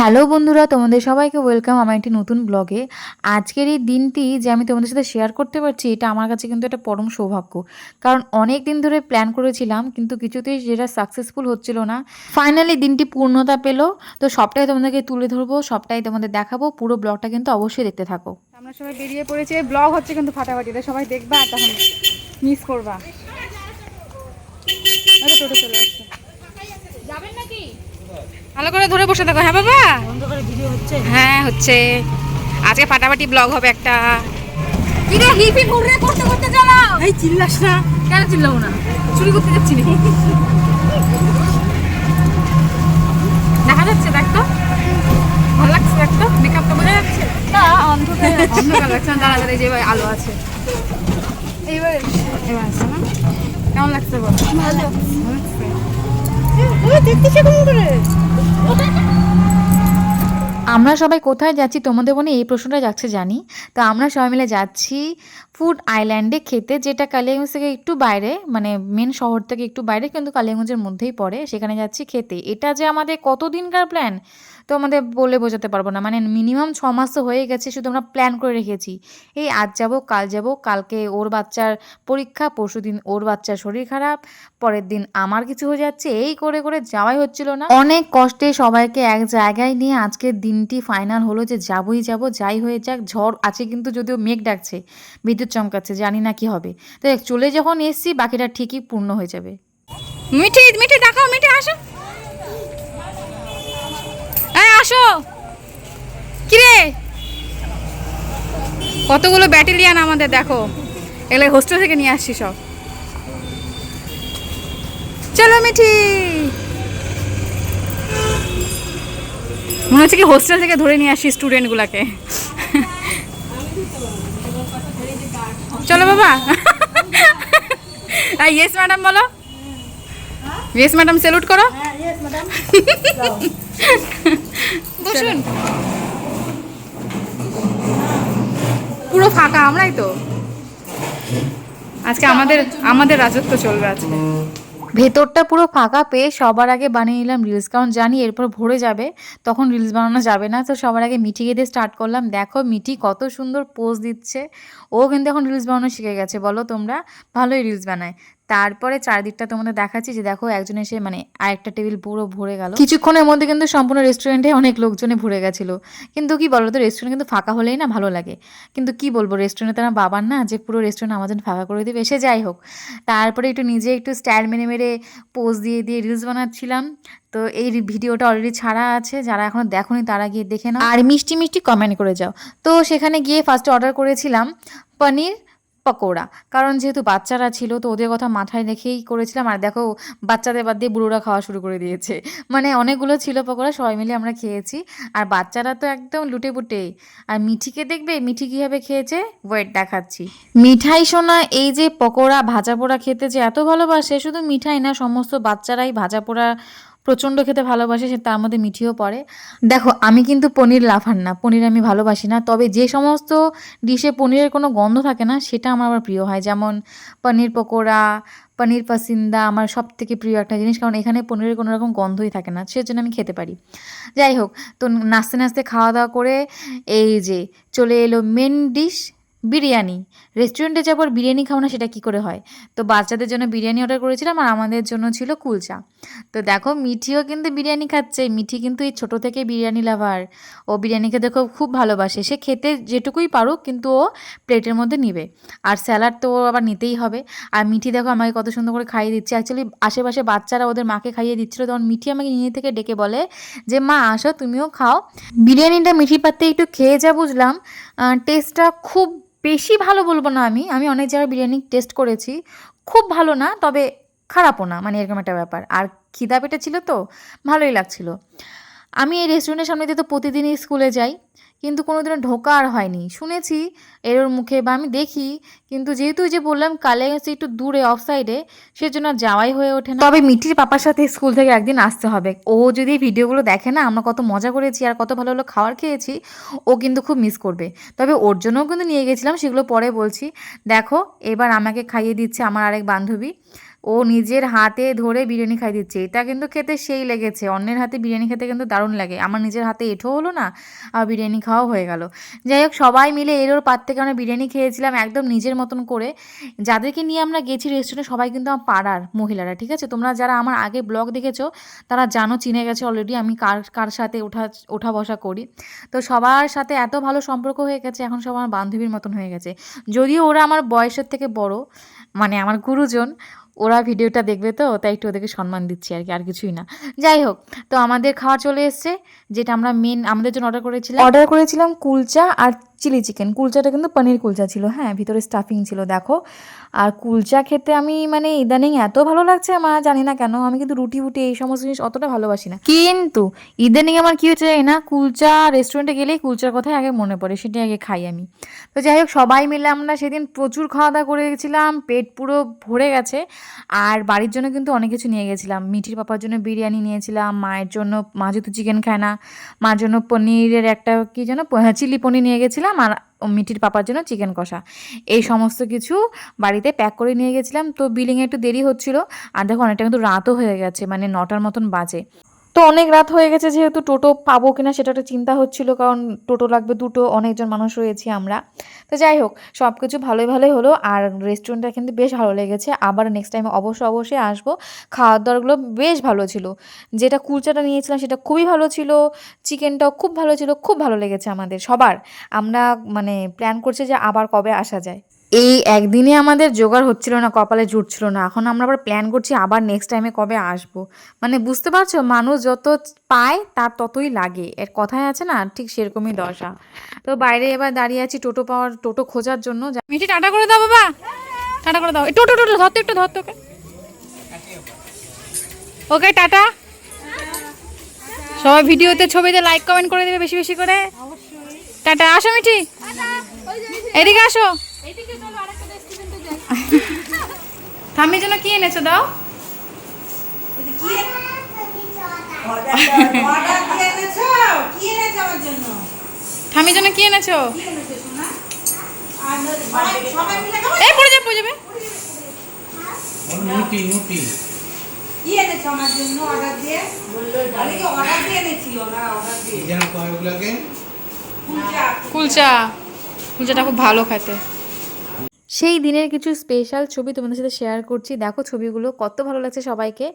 Hello বন্ধুরা, তোমাদের সবাইকে ওয়েলকাম আমার একটি নতুন ব্লগে আজকের এই দিনটি যে আমি তোমাদের সাথে শেয়ার করতে পারছি, এটা আমার কাছে কিন্তু একটা পরম সৌভাগ্য। কারণ অনেক দিন ধরে প্ল্যান করেছিলাম, কিন্তু কিছুতেই যেটা সাকসেসফুল হচ্ছিল না। ফাইনালি দিনটি পূর্ণতা পেল, তো সবটাই তোমাদেরকে তুলে ধরবো, সবটাই তোমাদের দেখাবো, পুরো ব্লগটা কিন্তু অবশ্যই দেখতে থাকো। আমরা সবাই বেরিয়ে পড়েছি ব্লগ হচ্ছে কিন্তু ফাটাফাটিতে সবাই দেখবা তখন মিস করবা। টোটো চলে ভালো করে ধরে বসে থাকো হ্যাঁ বাবা? হ্যাঁ হচ্ছে। আজকে ফাটাফাটি ব্লগ হবে একটা। কি রে হিপি ঘুরে করতে করতে চালাও? এই চিল্লাস না। কেন চিল্লাবো না? চুরি করতে যাচ্ছি নাকি? দেখা যাচ্ছে দেখ তো। ভালো লাগছে দেখ তো। মেকআপটা বোঝা যাচ্ছে। না অন্ধকার অন্ধকার লাগছে না দাঁড়া দাঁড়া এই যে আলো আছে। এইবার এবার না। কেমন লাগছে বল? ভালো। দেখতে কেমন করে? আমরা সবাই কোথায় যাচ্ছি? তোমাদের মনে এই প্রশ্নটা যাচ্ছে জানি। তো আমরা সবাই মিলে যাচ্ছি ফুড আইল্যান্ডে খেতে, যেটা কালিয়াগঞ্জ থেকে একটু বাইরে মানে মেন শহর থেকে একটু বাইরে, কিন্তু কালিয়াগঞ্জের মধ্যেই পড়ে। সেখানে যাচ্ছি খেতে। এটা যে আমাদের কতদিনকার প্ল্যান তো আমাদের বলে বোঝাতে পারব না। মানে মিনিমাম ছ মাস তো হয়ে গেছে, শুধু আমরা প্ল্যান করে রেখেছি। এই আজ যাব, কাল যাব, কালকে ওর বাচ্চার পরীক্ষা, পরশু দিন ওর বাচ্চার শরীর খারাপ, পরের দিন আমার কিছু হয়ে যাচ্ছে, এই করে করে যাওয়াই হচ্ছিল না। অনেক কষ্টে সবাইকে এক জায়গায় নিয়ে আজকের দিনটি ফাইনাল হলো যে যাবই যাব, যাই হয়ে যাক, ঝড় আছে কিন্তু যদিও মেঘ ডাকছে, বিদ্যুৎ চমকাচ্ছে, জানি না কি হবে। তো চলে যখন এসছি, বাকিটা ঠিকই পূর্ণ হয়ে যাবে। মিঠে, মিঠি, দেখাও, মিঠি, আসো। আসো। কিরে? কতগুলো ব্যাটালিয়ান আমাদের দেখো। এগুলো হোস্টেল থেকে নিয়ে আসছি সব। চলো মিঠি। মনে হচ্ছে কি হোস্টেল থেকে ধরে নিয়ে আসি স্টুডেন্টগুলোকে চলো বাবা। ইয়েস ম্যাডাম বলো। ইয়েস ম্যাডাম স্যালুট করো। বসুন। পুরো ফাঁকা আমরাই তো। আজকে আমাদের আমাদের রাজত্ব চলবে আজকে। ভেতরটা পুরো ফাঁকা পেয়ে সবার আগে বানিয়ে নিলাম রিলস কারণ জানি এরপর ভরে যাবে, তখন রিলস বানানো যাবে না। তো সবার আগে মিঠিকে দিয়ে স্টার্ট করলাম। দেখো মিঠি কত সুন্দর পোজ দিচ্ছে। ও কিন্তু এখন রিলস বানানো শিখে গেছে। বলো তোমরা, ভালোই রিলস বানায়। তারপরে চারদিকটা তোমাদের দেখাচ্ছি যে দেখো একজন এসে মানে আরেকটা টেবিল পুরো ভরে গেল। কিছুক্ষণের মধ্যে কিন্তু সম্পূর্ণ রেস্টুরেন্টে অনেক লোকজনে ভরে গেছিল। কিন্তু কি বলো তো রেস্টুরেন্ট কিন্তু ফাঁকা হলেই না ভালো লাগে। কিন্তু কি বলব রেস্টুরেন্টে তারা বাবার না যে পুরো রেস্টুরেন্ট আমার জন্য ফাঁকা করে দেবে সে যাই হোক। তারপরে একটু নিজে একটু স্টাইল মেরে মেরে পোজ দিয়ে দিয়ে রিলস বানাচ্ছিলাম। তো এই ভিডিওটা অলরেডি ছাড়া আছে যারা এখনও দেখোনি তারা গিয়ে দেখে নাও। আর মিষ্টি মিষ্টি কমেন্ট করে যাও। তো সেখানে গিয়ে ফার্স্টে অর্ডার করেছিলাম পনির পকোড়া। কারণ যেহেতু বাচ্চারা ছিল, তো ওদের কথা মাথায় রেখেই করেছিলাম। আর দেখো, বাচ্চাদের বাদ দিয়ে বুড়োরা খাওয়া শুরু করে দিয়েছে। মানে অনেকগুলো ছিল পকোড়া, সবাই মিলে আমরা খেয়েছি। আর বাচ্চারা তো একদম লুটে পুটে আর মিঠিকে দেখবে? মিঠি কীভাবে খেয়েছে? ওয়েট দেখাচ্ছি। মিঠাই সোনা, এই যে পকোড়া, ভাজা পোড়া খেতে যে এত ভালোবাসে, শুধু মিঠাই না, সমস্ত বাচ্চারাই ভাজা পোড়া প্রচণ্ড খেতে ভালোবাসে, সে তার মধ্যে মিঠিও পড়ে। দেখো, আমি কিন্তু পনির লাফান না, পনির আমি ভালোবাসি না, তবে যে সমস্ত ডিশে পনিরের কোনো গন্ধ থাকে না, সেটা আমার আবার প্রিয় হয়। যেমন পনির পকোড়া, পনির পাসিন্দা আমার সব থেকে প্রিয় একটা জিনিস, কারণ এখানে পনিরের কোনো রকম গন্ধই থাকে না, সেজন্য আমি খেতে পারি। যাই হোক, তো নাচতে নাচতে খাওয়া দাওয়া করে এই যে চলে এলো মেন ডিশ বিরিয়ানি। রেস্টুরেন্টে যাবার বিরিয়ানি খাও না, সেটা কি করে হয়? তো বাচ্চাদের জন্য বিরিয়ানি অর্ডার করেছিলাম আর আমাদের জন্য ছিল কুলচা। তো দেখো, মিঠিও কিন্তু বিরিয়ানি খাচ্ছে। মিঠি কিন্তু এই ছোটো থেকে বিরিয়ানি লাভার ও বিরিয়ানি খেতে খুব খুব ভালোবাসে। সে খেতে যেটুকুই পারুক, কিন্তু ও প্লেটের মধ্যে নিবে। আর স্যালাড তো ও আবার নিতেই হবে। আর মিঠি দেখো আমাকে কত সুন্দর করে খাইয়ে দিচ্ছে। অ্যাকচুয়ালি আশেপাশে বাচ্চারা ওদের মাকে খাইয়ে দিচ্ছিল। তখন মিঠি আমাকে নিয়ে থেকে ডেকে বলে যে, মা, আসো, তুমিও খাও। বিরিয়ানিটা মিঠি পাতে একটু খেয়ে যা, বুঝলাম। টেস্টটা খুব বেশি ভালো বলব না আমি। আমি অনেক জায়গায় বিরিয়ানি টেস্ট করেছি। খুব ভালো না, তবে খারাপও না মানে এরকম একটা ব্যাপার। আর খিদা পেটে ছিল তো, ভালোই লাগছিল। আমি এই রেস্টুরেন্টের সামনে দিয়ে তো প্রতিদিনই স্কুলে যাই, কিন্তু কোনো দিনও ঢোকা আর হয়নি। শুনেছি এর মুখে বা আমি দেখি, কিন্তু যেহেতু যে বললাম কালে কালিয়াগঞ্জ একটু দূরে অফ সাইডে সেজন্য আর যাওয়াই হয়ে ওঠে না। তবে মিঠির পাপার সাথে স্কুল থেকে একদিন আসতে হবে। ও যদি ভিডিওগুলো দেখে না, আমরা কত মজা করেছি আর কত ভালো ভালো খাবার খেয়েছি, ও কিন্তু খুব মিস করবে। তবে ওর জন্যও কিন্তু নিয়ে গেছিলাম, সেগুলো পরে বলছি। দেখো, এবার আমাকে খাইয়ে দিচ্ছে আমার আরেক বান্ধবী। ও নিজের হাতে ধরে বিরিয়ানি খাই দিচ্ছে। এটা কিন্তু খেতে সেই লেগেছে। অন্যের হাতে বিরিয়ানি খেতে কিন্তু দারুণ লাগে। আমার নিজের হাতে এঁঠো হলো না, আর বিরিয়ানি খাওয়াও হয়ে গেল। যাই হোক, সবাই মিলে এর ওর পাত থেকে আমরা বিরিয়ানি খেয়েছিলাম একদম নিজের মতন করে। যাদেরকে নিয়ে আমরা গেছি রেস্টুরেন্টে সবাই কিন্তু আমার পাড়ার মহিলারা, ঠিক আছে? তোমরা যারা আমার আগে ব্লগ দেখেছ, তারা জানো চিনে গেছে অলরেডি আমি কার কার সাথে ওঠা ওঠা বসা করি। তো সবার সাথে এত ভালো সম্পর্ক হয়ে গেছে, এখন সব আমার বান্ধবীর মতন হয়ে গেছে। যদিও ওরা আমার বয়সের থেকে বড় মানে আমার গুরুজন ওরা ভিডিওটা দেখবে তো, তাই একটু ওদেরকে সম্মান দিচ্ছি আর কি, আর কিছুই না। যাই হোক, তো আমাদের খাওয়া চলে এসছে, যেটা আমরা মেন আমাদের জন্য অর্ডার করেছিলাম। অর্ডার করেছিলাম কুলচা আর চিলি চিকেন। কুলচাটা কিন্তু পনির কুলচা ছিল হ্যাঁ ভিতরে স্টাফিং ছিল, দেখো। আর কুলচা খেতে আমি মানে ইদানিং এত ভালো লাগছে আমার জানি না কেন, আমি কিন্তু রুটি ফুটি এই সমস্ত জিনিস অতটা ভালোবাসি না। কিন্তু ইদানিং আমার কি হচ্ছে না, কুলচা রেস্টুরেন্টে গেলেই কুলচার কথাই আগে মনে পড়ে সেটাই আগে খাই আমি। তো যাই হোক, সবাই মিলে আমরা সেদিন প্রচুর খাওয়া দাওয়া করে গেছিলাম, পেট পুরো ভরে গেছে। আর বাড়ির জন্য কিন্তু অনেক কিছু নিয়ে গেছিলাম, মিঠির পাপার জন্য বিরিয়ানি নিয়েছিলাম, মায়ের জন্য, মা যেহেতু চিকেন খায় না, মার জন্য পনিরের একটা, কি যেন চিলি পনির নিয়ে গেছিলাম। আর মিঠির পাপার জন্য চিকেন কষা। এই সমস্ত কিছু বাড়িতে প্যাক করে নিয়ে গেছিলাম। তো বিলিংয়ে একটু দেরি হচ্ছিল। আর দেখো, অনেকটা কিন্তু রাতও হয়ে গেছে মানে নটার মতন বাজে। তো অনেক রাত হয়ে গেছে যেহেতু টোটো পাবো কিনা সেটা একটা চিন্তা হচ্ছিল, কারণ টোটো লাগবে দুটো, অনেকজন মানুষ রয়েছি আমরা। তো যাই হোক সব কিছু ভালোই ভালোই হলো আর রেস্টুরেন্টটা কিন্তু বেশ ভালো লেগেছে। আবার নেক্সট টাইমে অবশ্যই অবশ্যই আসব। খাওয়ার দাওয়ারগুলো বেশ ভালো ছিল। যেটা কুলচাটা নিয়েছিলাম সেটা খুবই ভালো ছিল। চিকেনটাও খুব ভালো ছিল, খুব ভালো লেগেছে আমাদের সবার। আমরা মানে প্ল্যান করছি যে আবার কবে আসা যায়। এই একদিনে আমাদের জোগাড় হচ্ছিল না, কপালে জুটছিল না। এখন আমরা আবার প্ল্যান করছি আবার নেক্সট টাইমে কবে আসব। মানে বুঝতে পারছ, মানুষ যত পায় তার ততই লাগে। এর কথায় আছে না, ঠিক সেরকমই দশা। তো বাইরে এবার দাঁড়িয়ে আছি টোটো পাওয়ার, টোটো খোঁজার জন্য। মিঠি, টাটা করে দাও বাবা। টাটা করে দাও। একটু টোটো ধরতো একটু ধরতো ওকে। ওকে, টাটা। সবাই ভিডিওতে ছবিতে লাইক কমেন্ট করে দেবে বেশি বেশি করে। টাটা, আসো মিঠি। এদিকে আসো। থামির জন্য কি এনেছো দাও। আমার জন্য কি এনেছো। এই পড়ে যাবে পড়ে যাবে। নুটি নুটি কি এনেছো আমার জন্য অর্ডার দিয়ে? অনেকে অর্ডার দিয়ে এনেছিল না অর্ডার দিয়ে। যেন কয়গুলোকে কুলচা। কুলচা। কুলচাটা খুব ভালো খেতে। সেই দিনের কিছু স্পেশাল ছবি তোমাদের সাথে শেয়ার করছি। দেখো ছবিগুলো কত ভালো লাগছে সবাইকে।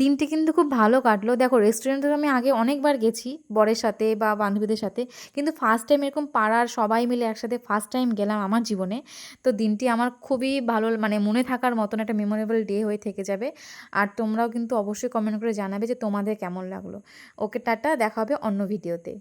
দিনটি কিন্তু খুব ভালো কাটলো। দেখো রেস্টুরেন্টে আমি আগে অনেকবার গেছি বরের সাথে বা বান্ধবীদের সাথে। কিন্তু ফার্স্ট টাইম এরকম পাড়ার সবাই মিলে একসাথে ফার্স্ট টাইম গেলাম আমার জীবনে। তো দিনটি আমার খুবই ভালো মানে মনে থাকার মতন একটা মেমোরেবল ডে হয়ে থেকে যাবে। আর তোমরাও কিন্তু অবশ্যই কমেন্ট করে জানাবে যে তোমাদের কেমন লাগল। ওকে টাটা, দেখা হবে অন্য ভিডিওতে